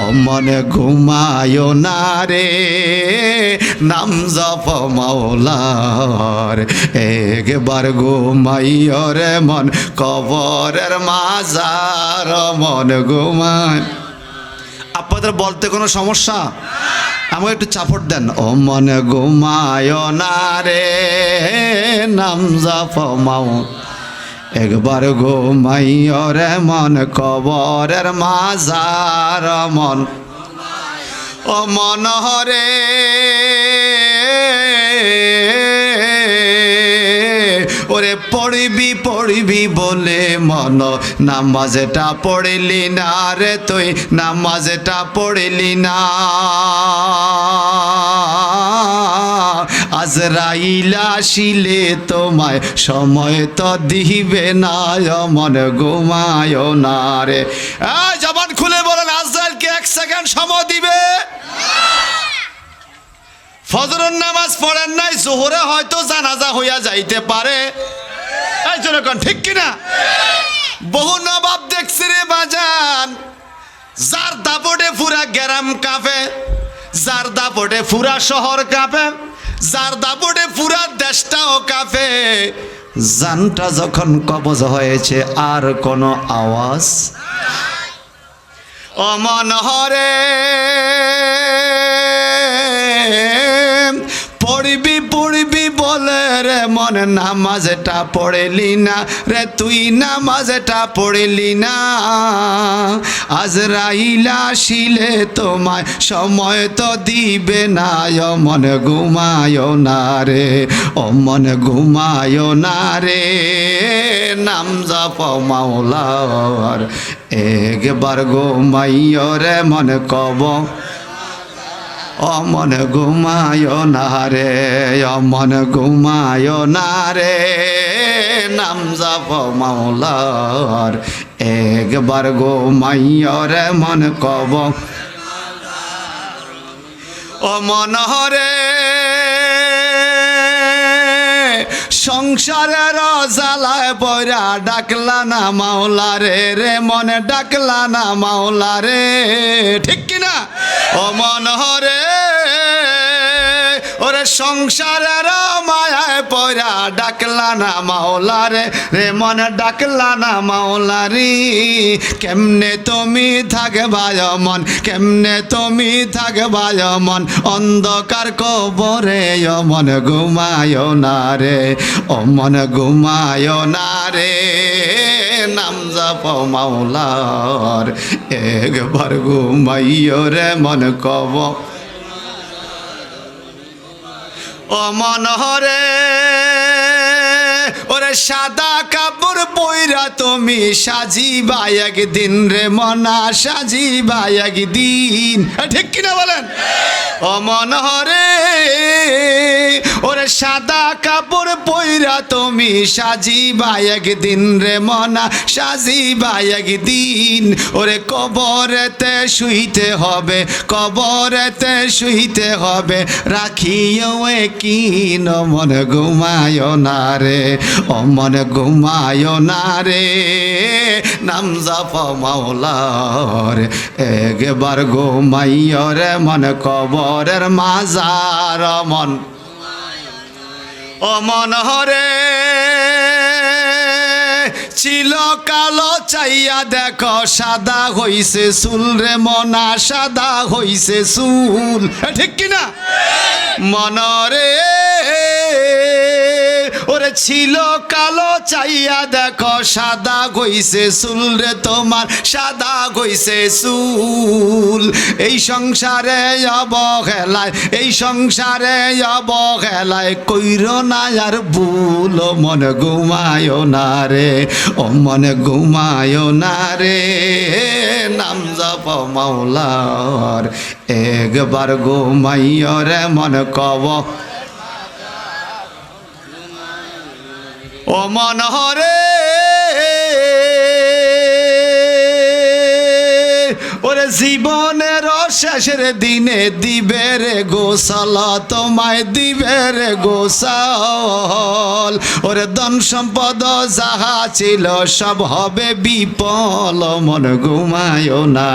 ও মনে ঘুমায় না রে। নাম জপ মাওলার, একবার ঘুমাইয় রে মন, কবরের মাজার মন ঘুমায়। আপনাদের বলতে কোনো সমস্যা? আমাকে একটু চাপড় দেন। ও মনে ঘুমায় না রে, নাম জপ মাও একবার ঘুমাইয় রে মন, কবরের মাজার মন। ও মন হরে, ওরে পড়িবি পড়িবি বলে মন। নামাজটা পড়িলি না রে তুই, নামাজটা পড়িলি না। আজরাইলা শিলে তোমায়, সময় তো দিবে না মন ঘুমায় না রে। জবান খুলে বলেন, আজরাইলকে এক সেকেন্ড সময় দিবে। ফজরের নামাজ পড়েন নাই, জোহরে হয়তো জানাজা হইয়া যাইতে পারে। এই জনগণ ঠিক কিনা বহু নবাব দেখছি রে বাজান, যার দাপটে পুরা গ্যারাম কাঁপে, যার দাপটে পুরা শহর কাঁপে। যার দাপটে পুরা দেশটাও কাঁপে। জানটা যখন কবজ হয়েছে আর কোনো আওয়াজ? অমন হরে পড়বি পড়বি বলে রে মন নামাজটা পড়েলি না রে তুই নামাজটা পড়েলি না। আজ রাইলা শিলে তোমায় সময় তো দিবে না অমন ঘুমায় না রে ও মন ঘুমায় না রে। নাম জপ মাওলার, একবার ঘুমাইয় রে মন কব। অমন ঘুমায় না রে, অমন ঘুমায় না রে। নাম জপ মাওলার একবার ঘুমাইয় রে মন কব অমন রে সংসারের জ্বালায় বৈরা ডাকলা না মাওলা রে রে মনে ডাকলা না মাওলা রে ঠিক কিনা ও মন রে ওরে সংসারের মায়ায় পয়রা ডাকলা না মাওলা রে রে মনে ডাকলা না মাওলা রে কেমনে তুমি থাকবায় মন কেমনে তুমি থাকবায় মন অন্ধকার কবরে মন ঘুমায় না রে ও মন ঘুমায় না রে। নাম জপ মাওলার, একবার ঘুমাইয় রে মন কব ও মনহরে, ওরে সাদা কাপড় পইরা তুমি সাজিবা একদিন রে মনা, সাজিবা একদিন। ঠিক কিনা বলেন? ও মন হরে, ওরে সাদা কাপড় পইরা তুমি সাজিবা একদিন রে মনা, সাজিবা একদিন। ওরে কবরেতে শুইতে হবে, কবরেতে শুইতে হবে, রাখিও কি মন ঘুমায় না রে, ও মন ঘুমায় না রে। নাম জাপ মাওলার, একবার ঘুমাইয় রে মন কবরের মাজার মন ও মনোহরে ছিল কালো চাইয়া দেখো, সাদা হইছে চুল রে মনা, সাদা হইছে চুল। ঠিক কিনা? মনরে ছিল কালো, চাইয়া দেখো সাদা গইছে চুল রে তোমার, সাদা গইছে চুল। এই সংসারে অবহেলায়, এই সংসারে অবহেলায় কইর না আর ভুল মন ঘুমায় না রে, ও মন ঘুমায় না রে। নাম জপ মাওলার, একবার ঘুমাইয় রে মন কব ও মন হরে। ওরে জীবনের শেষের দিনে দিবে রে গোসাল, তোমায় দিবে রে গোসাল। ওরে ধন সম্পদ যাহা ছিল সব হবে বিপল, মন ঘুমায় না।